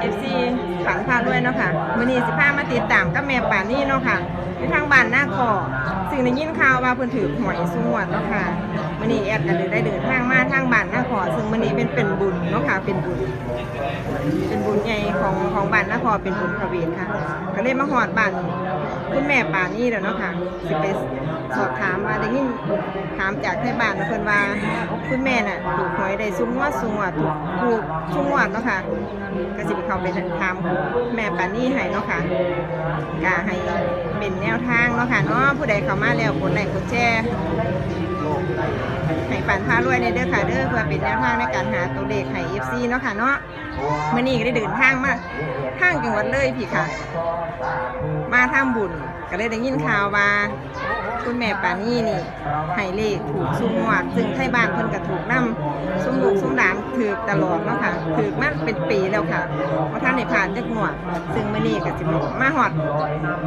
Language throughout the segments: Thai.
เอฟซีฝังพาด้วยเนาะค่ะมือนี้สิพามาติดตามกับแม่ป่านี่เนาะค่ะที่ทางบ้านหน้าคอสิ่งในยินข่าวว่าเพิ่นถือหวยสงวนเนาะค่ะ มื้อนี้แอดก็เลยได้เดินทางมาทางบ้านนาคอซึ่งมื้อนี้เป็นเป็นบุญเนาะค่ะเป็นบุญ เป็นบุญใหญ่ของของบ้านนครเป็นบุญพระเวทค่ะ ก็เลยมาหอดบ้านคุณแม่ป่านี่แล้วเนาะค่ะสิไปสอบถามว่าได้ยินถามจากที่บ้านเพิ่นว่าคุณแม่น่ะถูกหวยได้ซุ้มงวดซุ้มงวดถูกถูกซุ้มงวดเนาะค่ะก็สิไปเข้าไปถามแม่ป่านี่ให้เนาะค่ะก็ให้เป็นแนวทางเนาะค่ะเนาะผู้ใดเข้ามาแล้วกดไลค์กดแชร์ ให้ฝันพารวยในเด้อค่ะเด้อเพื่อเป็นแนวทางในการหาตัวเลขให้ FC เนาะค่ะเนาะมื่อนี้ก็ได้เดินทางมาทางจังหวัดเลยพี่ค่ะ มาทำบุญก็เลยได้ยินข่าวว่าคุณแม่ปานี่นี่ให้เลขถูกสุ่มหวดซึ่งไทยบ้านเพิ่นก็ถูกนํซุ้มลูกซุ้ม ถือตลอดเนาะค่ะถือมาเป็นปีแล้วค่ะเพราะท่านได้ผ่านจักหวดซึ่งมื่อนี้ก็สิมาฮอด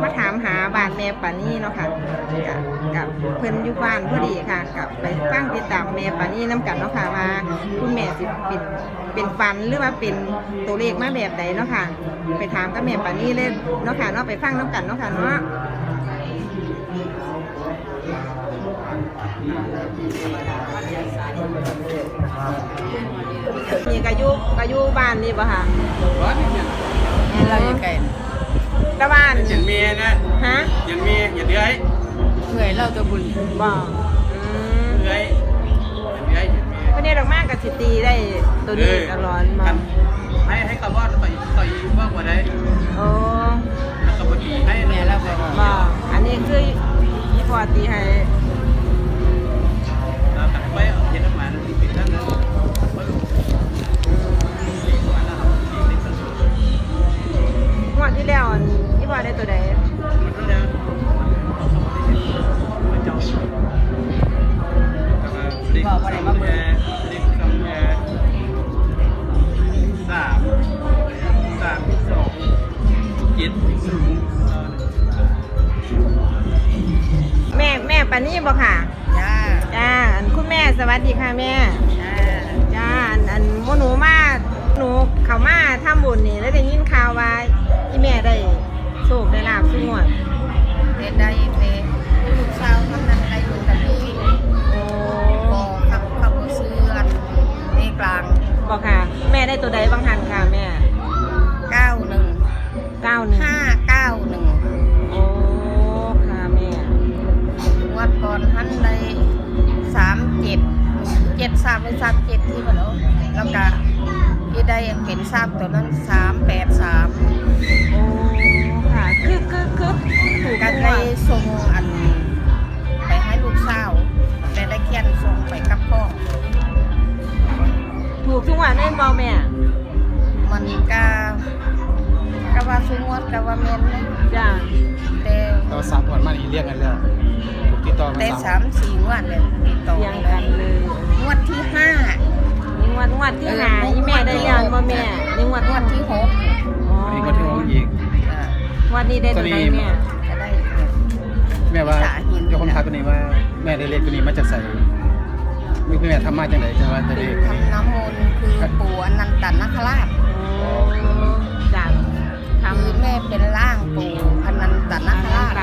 มาถามหาบ้านแม่ปานี่เนาะค่ะกับกับเพิ่อนอยู่บ้านพอดีค่ะกับไปฟังติดตามแม่ปานี่นํกันเนาะค่ะว่าคุณแม่สิเป็นเป็นฟันหรือว่าเป็นตัวเลขมาแบบใดเนาะค่ะไปถามกับแม่ปานี่เลยเนาะค่ะเนาะไปฟังน้กันเนาะค่ะเนาะ นี่กายุกายุบ้านนี่ป่ะคะร้อนเนี่ยแม่เราอยู่ไกลตะบ้านเย็นเมียนะฮะเย็นเมียเย็นเดือยเหนื่อยเราตัวบุญบ่อืมเดือยเย็นเดือยเย็นเมียวันนี้ดอกมากกับสิตีได้ตัวนี้ตลอดบ่ให้ให้คำว่าต่อยต่อยว่ากว่าได้โอ้แล้วก็พอดีให้แม่เราบอกบ่อันนี้คืออีพอตีให้ สวัสดีค่ะแม่จ้าจ้าอันอันหมู่หนูมาหนูเขามาทำบุญนี่แล้วได้ยินข่าวว่าอีแม่ได้โชคได้ลาบสุงวดเด็ดได้เพลูกสาวทำนั้นได้อยู่กับพี่โอ้บอขับขับเสื้อนี่กลางบอกค่ะ แม่ได้ตัวใดบางหันค่ะแม่เก้าหนึ่งเก้าหนึ่งห้า สามเป็นสามเจ็ดที่มันเอาแล้วก็ที่ได้เป็นทราบตัวนั้นสามแปดสามโอ้ค่ะคือคือคือถูกกักันนได้ได้ส่งอัน ไปให้ลูกสาวแต่ได้เขียนส่งไปกับพ่อถูกทุกวันได้บอแม่มันกะกะว่าสงวดกะว่าแม่นนะจ้าแต่เราสามวันมานี่เรียกกันแล้วถูกติดต่อมาแต่สาสามมสี่งวดเลยติดต่อเรียงกันเลย งวดที่ห้านี่งวดงวดที่หาอีแม่ได้เรียนบ่แม่นี่งวดงวดที่หกอ๋ออันนี้ก็ที่ห้องอีกอ่างวดนี้ได้ตัวใดแม่จะได้แม่ว่าเจ้าคนทักตัวนี้ว่าแม่ได้เลขตัวนี้มาจากใส่ไม่แม่ทำมาจากไหนจังว่าจะเป็เลนขทำน้ำมนต์คือปู่อนันตนาคราชโอ้จ้าทำคือแม่เป็นร่างปู่อนันตนาคราช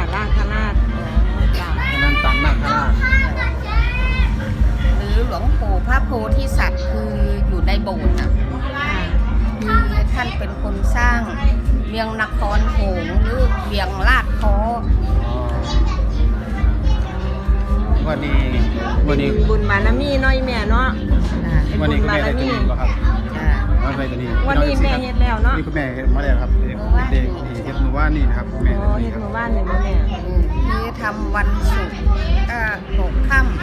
พระโพธิสัตว์คืออยู่ในโบสถ์น่ะคือท่านเป็นคนสร้างเวียงนครโหงส์หรือเวียงลาดคออ๋อวันนี้วันนี้บุญบารมีเน้อยแม่เนาะอ่าเป็นวันบุนี้ญคุณบาแม่รได้ตัวมีนี้บ่ครับจ้าว่าไปตัวนี้วันนี้แม่เฮ็ดแล้วเนาะนี่คุณแม่เฮ็ดมาแล้วครับเด็กเด็กนี่เฮ็ดมือว่านี่นะครับแม่โอ้ตัวเฮ็นี้ดครับหมู่บ้านนี่บ่แม่อืมคือทำวันศุกร์ก็หกค่โอ้ำขึ้นหกค่ำ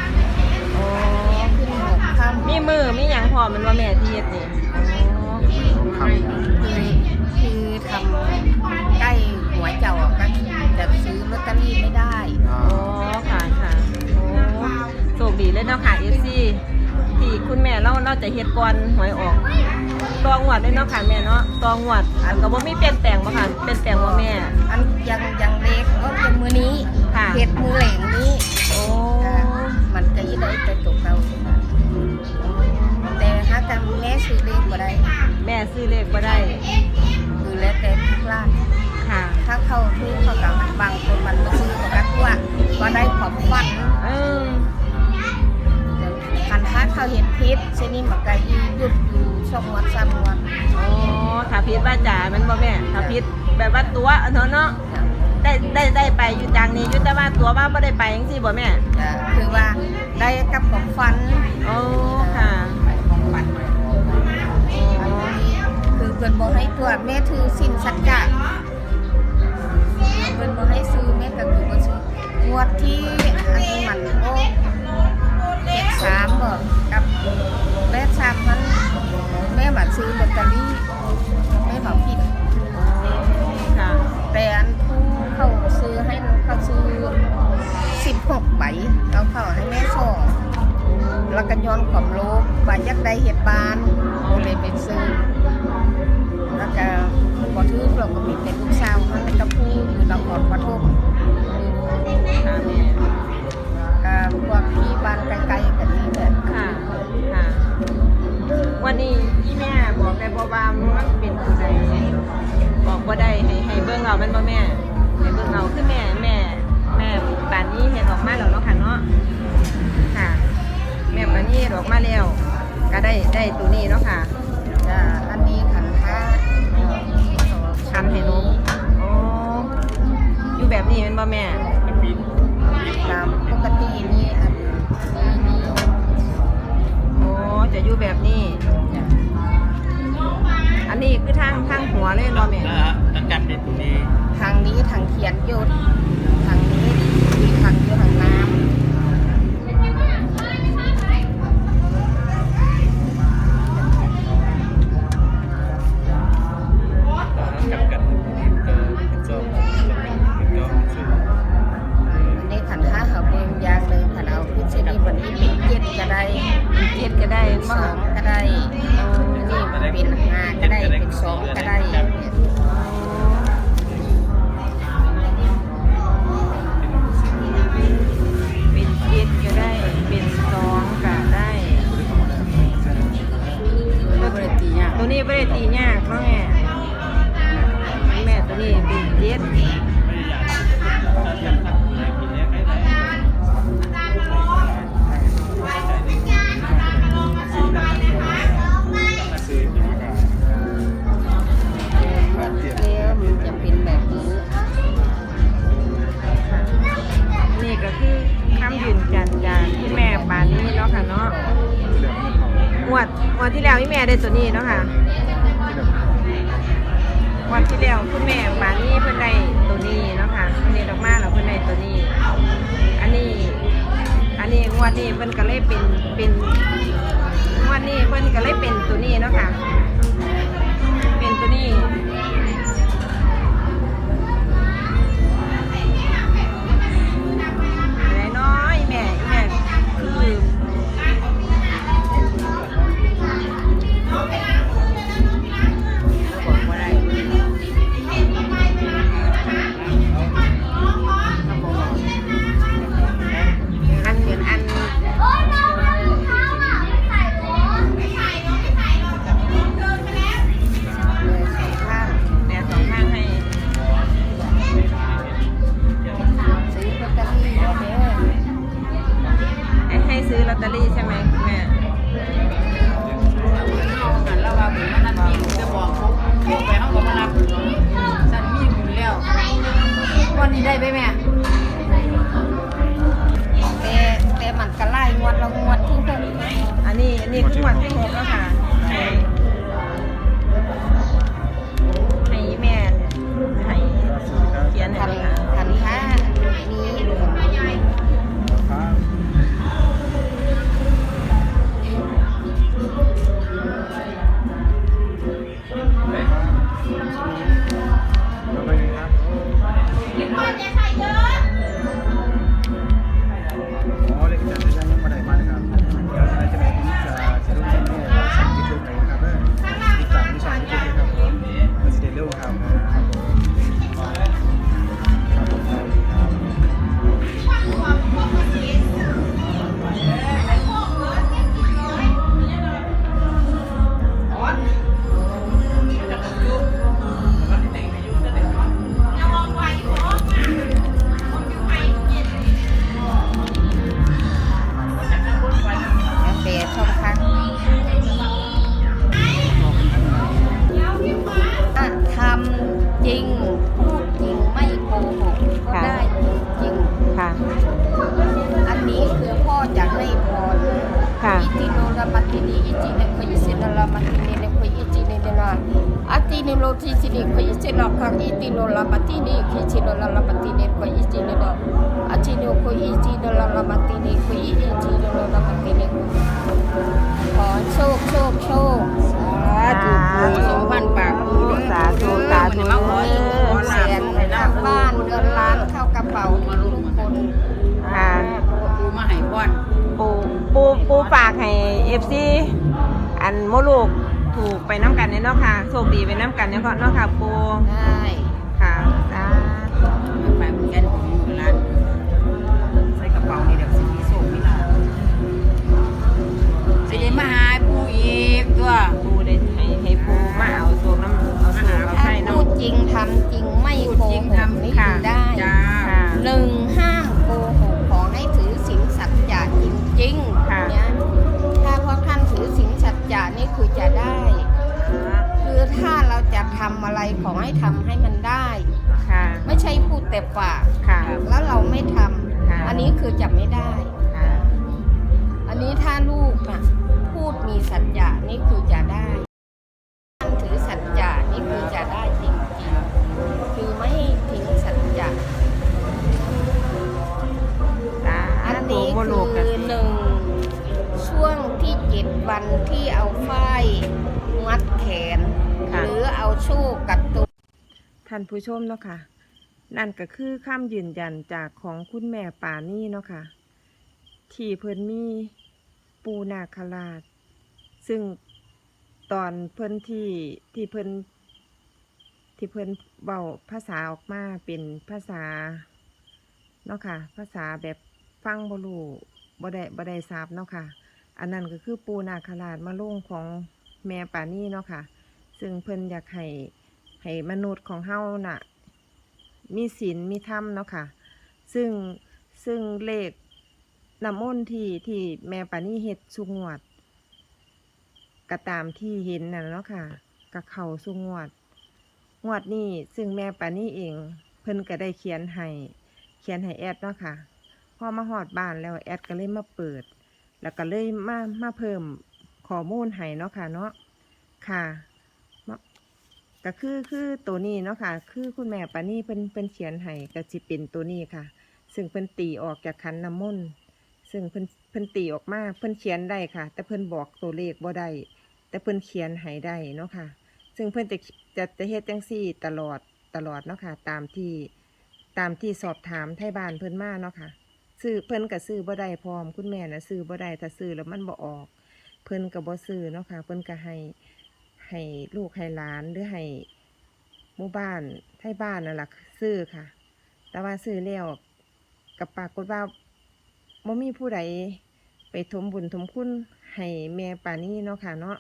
มีมือมีหยังพร้อมมันว่าแม่ที่เฮ็ดนี่โอ้เด็กมือของคำคือคือทำใกล้หัวเจ้าอะก็จะซื้อลอตเตอรี่ไม่ได้อ๋อโอ้ค่ะค่ะโอ้โชคดีเลยเนาะค่ะ FC ที่คุณแม่เราเราจะเฮ็ดก่อนหวยออกตองวดเลยเนาะค่ะแม่เนาะตองวดอันก็บ่มีเปลี่ยนแปลงบ่ค่ะเปลี่ยนแปลงบ่แม่ อันยังยังเล็ นาะเนาะได้ได้ได้ไปอยู่จังนี้อยู่แต่ว่าตัวว่าบ่ได้ไปจังซี่บ่แม่จะคือว่าได้กับความฝันโอ้ค่ะความฝันคือเพิ่นบ่ให้ตัวแม่ถือสินสัจจะเพิ่นบ่ให้ซื้อแม่ก็คือบ่ซื้องวดที่อันนี้มันโอ้เจ็ดสามบ่กับแปดสามมันแม่มาซื้อลอตเตอรี่ บหกใบเขาเขาให้แม่สองแล้วก็ย้อนความโลภบายักได้เห็ดบานก็เลยไปซื้อแล้วก็พอถือเราก็มีเป็นลูกสาวมันก็พูดคือเราขอดปฐมค่ะแม่ก็พวกที่บ้านไกลๆกันนี่แหละค่ะค่ะ วันนี้อีแม่บอกได้บ่ว่ามันเป็นผู้ใดบอกบ่าได้ให้ให้เบิ่งเอาแม่นบ่แม่ให้เบิ่งเอาคือแม่แม่ ปานนี้เฮ็ดออกมาแล้วเนาะค่ะเนาะค่ะแม่ปานนี้เฮ็ดออกมาแล้ว ก็ได้ได้ตัวนี้เนาะค่ะจ้ะอันนี้ขันห้าคันให้นมอ๋ออยู่แบบนี้แม่นบ่แม่มันปีนตามปกตินี่อันนี้นี่โอ้จะอยู่แบบนี้จ้ะอันนี้คือทางทางหัวเลยเนาะแม่นะฮะตั้งกันในตรงนี้ ทางนี้ทางเขียนหยุดทาง สองก็ได้ ตัวนี้เนาะค่ะวันที่แล้วคุณแม่ปานี่เพิ่นได้ตัวนี้เนาะค่ะเพิ่นได้ดอกมาแล้วเพิ่นได้ตัวนี้ อันนี้อันนี้งวดนี้เพิ่นก็เลยเป็นเป็นงวดนี้เพิ่นก็เลยเป็น นี่คืวันที่หกแล้วค่ะ ริขออิจิโลคังอิติโลลาปตินิคิจิโลลาลาปตินิขออิจิโลดออาจิโนขออิจิโลลาลาปตินิขออิจิโลลาลาปตินิขอโชคโชคโชคสาธุสองพันปากปูสาธุสาธุมาขออยู่ขอแสนกลับบ้านเงินล้านเข้ากระเป๋าทุกคนค่ะปูมาให้พรปูปูปูฝากให้เอฟซีอันโมลูก ถูกไปน้ำกันเนี่ยเนาะค่ะโชคดีไปน้ำกันเนี่ยก็เนาะค่ะปู ได้ คือจะไม่ได้ค่ะอันนี้ถ้าลูกน่ะพูดมีสัจจะนี่คือจะได้ท่านถือสัจจะนี่คือจะได้จริงๆ คือไม่ทิ้งสัจจะสาอันธุนี้โมคืลูกกันอหนึ่งช่วงที่เจ็ดวันที่เอาฝ้ายมัดแขนค่ะหรือเอาโชูกับตัวท่านผู้ชมเนาะค่ะ นั่นก็คือคำยืนยันจากของคุณแม่ป่านี่เนาะค่ะ ที่เพิ่นมีปูนาคราช ซึ่งตอนเพิ่นที่ที่เพิ่นที่เพิ่นเบาภาษาออกมาเป็นภาษาเนาะค่ะ ภาษาแบบฟังบ่รู้บ่ได้บ่ได้ทราบเนาะค่ะ อันนั้นก็คือปูนาคราชมาลงของแม่ป่านี่เนาะค่ะ ซึ่งเพิ่นอยากให้ให้มนุษย์ของเฮาน่ะ มีศีลมีธรรมเนาะค่ะ ซึ่งซึ่งเลขน้ำมนต์ที่ที่แม่ปานี่เฮ็ดสุงวดก็ตามที่เห็นน่ะเนาะค่ะกับเขาสุงวด งวดนี้ซึ่งแม่ปานี่เอง เพิ่นก็ได้เขียนให้เขียนให้แอดเนาะค่ะพอมาหอดบ้านแล้วแอดก็เลยมาเปิด แล้วก็เลยมามาเพิ่มข้อมูลให้เนาะค่ะเนาะค่ะ ก็คือคือตัวนี้เนาะค่ะ คือคุณแม่ปานี่เพิ่นเพิ่นเขียนให้ก็สิเป็นตัวนี้ค่ะ ซึ่งเพิ่นตีออกจากขันน้ำมนต์ซึ่งเพิ่นเพิ่นตีออกมาเพิ่นเขียนได้ค่ะ แต่เพิ่นบอกตัวเลขบ่ได้แต่เพิ่นเขียนให้ได้เนาะค่ะ ซึ่งเพิ่นจะจะจะเฮ็ดจังซี่ตลอดตลอดเนาะค่ะ ตามที่ตามที่สอบถามไทยบ้านเพิ่นมาเนาะค่ะซื้อเพิ่นก็ซื้อบ่ได้พร้อมคุณแม่นะซื้อบ่ได้ถ้าซื้อแล้วมันบ่ออก เพิ่นก็บ่ซื้อเนาะค่ะ เพิ่นก็ให้ ให้ลูกให้หลานหรือให้หมู่บ้านไทยบ้านนั่นแหละซื้อค่ะ แต่ว่าซื้อแล้วกับปรากฏว่าบ่มีผู้ใดไปทมบุญทมคุณให้แม่ป่านี้เนาะค่ะเนาะ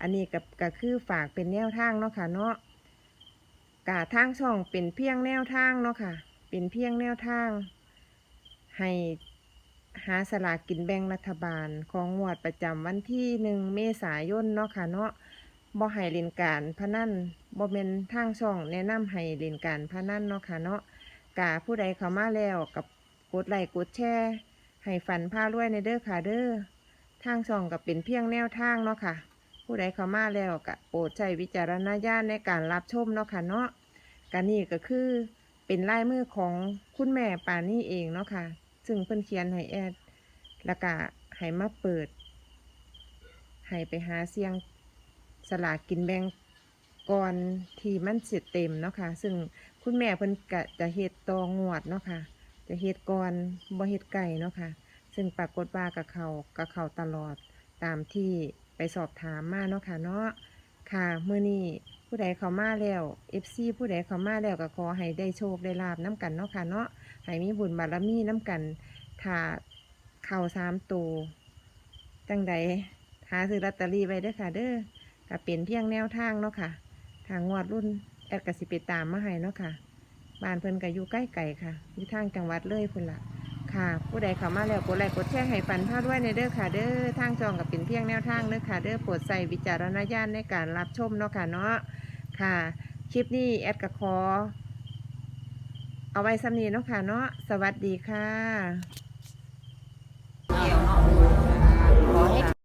อันนี้กับก็คือฝากเป็นแนวทางเนาะค่ะเนาะกาทางช่องเป็นเพียงแนวทางเนาะค่ะ เป็นเพียงแนวทาง ให้หาสลากกินแบ่งรัฐบาลของงวดประจำวันที่หนึ่งเมษายนเนาะค่ะเนาะ บ่ให้เล่นการพนันบ่เป็นทางช่องแนะนำให้เล่นการพนันเนาะค่ะเนาะกาผู้ใดเข้ามาแล้วกับกดไลค์กดแชร์ให้ฝันพารวยในเด้อค่ะเด้อทางช่องกับเป็นเพียงแนวทางเนาะค่ะ ผู้ใดเข้ามาแล้วก็โปรดใช้วิจารณญาณในการรับชมเนาะค่ะเนาะการนี่ก็คือเป็นลายมือของคุณแม่ปานี่เองเนาะค่ะ ซึ่งเพิ่นเขียนให้แอดแล้วก็ให้มาเปิดให้ไปหาเสียง สลากกินแบ่งก่อนที่มันเสร็จเต็มเนาะค่ะ ซึ่งคุณแม่เพิ่นกะจะเฮ็ดตองวดเนาะค่ะ จะเฮ็ดก่อนบ่เฮ็ดไก่เนาะค่ะ ซึ่งปรากฏว่ากับเขากับเขาตลอดตามที่ไปสอบถามมาเนาะค่ะเนาะ ค่ะมื้อนี้ผู้ใดเขามาแล้ว FC ผู้ใดเขามาแล้วก็ขอให้ได้โชคได้ลาบน้ำกันเนาะค่ะเนาะให้มีบุญบารมีน้ำกันถ้าเข้าสามตัวจังใดหาซื้อลอตเตอรี่ไว้ด้อค่ะเด้อ ก็เป็นเพียงแนวทางเนาะค่ะทางงวดรุ่นแอดกสิไปตามมาให้เนาะค่ะบ้านเพิ่นก็อยู่ใกล้ไก่ค่ะอยู่ทางจังหวัดเลยพุ่นละค่ะ ผู้ใดเข้ามาแล้วกดไลค์กดแชร์ให้ฝันพาด้วยในเด้อค่ะ เด้อทางจองกับเป็นเพียงแนวทางเด้อค่ะ เด้อโปรดใส่วิจารณญาณในการรับชมเนาะค่ะเนาะค่ะ คลิปนี้แอดกะขอเอาไว้สำนีเนาะค่ะเนาะสวัสดีค่ะ ขอให้